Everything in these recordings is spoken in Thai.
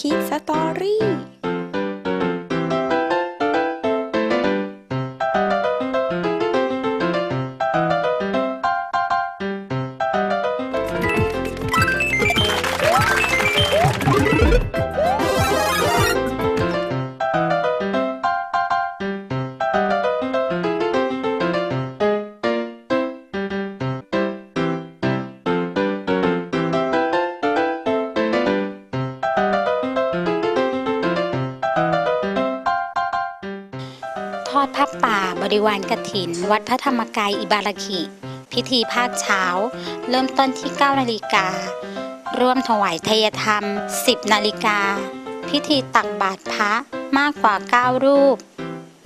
คิสตอรี่ ทอดผ้าป่าบริวารกถิน วัดพระธรรมกายอิบาราคิ พิธีภาคเช้า เริ่มต้นที่ 9 นาฬิการ่วมถวายทยธรรม 10 นาฬิกา พิธีตักบาตรพระมากกว่า 9 รูป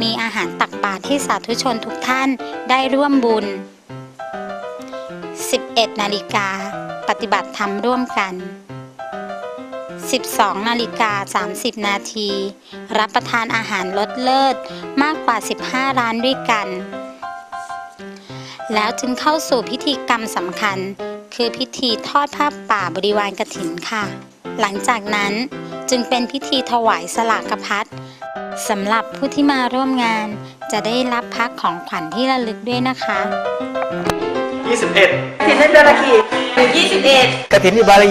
มีอาหารตักบาตรที่สาธุชนทุกท่านได้ร่วมบุญ 11 นาฬิกา ปฏิบัติธรรมร่วมกัน 12นาฬิกา30 นาที รับประทานอาหารลดเลิศมากกว่า 15 ร้านด้วยกัน แล้วจึงเข้าสู่พิธีกรรมสำคัญ คือพิธีทอดผ้าป่าบริวารกถินค่ะ หลังจากนั้นจึงเป็นพิธีถวายสลากพัดสำหรับผู้ที่มาร่วมงาน จะได้รับพักของขวัญที่ระลึกด้วยนะคะ 21ถินในจระเข้ยี่สิบเอ็ดกระถินที่บาลี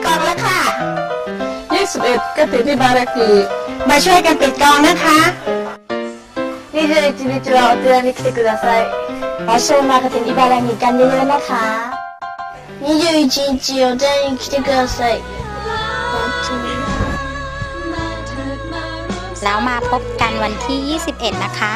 ก ปิดกองแล้วค่ะ 21ก็ติดที่บารากี มาช่วยกันปิดกองนะคะ 21日はお寺に来てください。場所を任せに茨城に行かんでよนะคะ 21日お寺に来てください。 แล้วมาพบกันวันที่ 21 นะคะ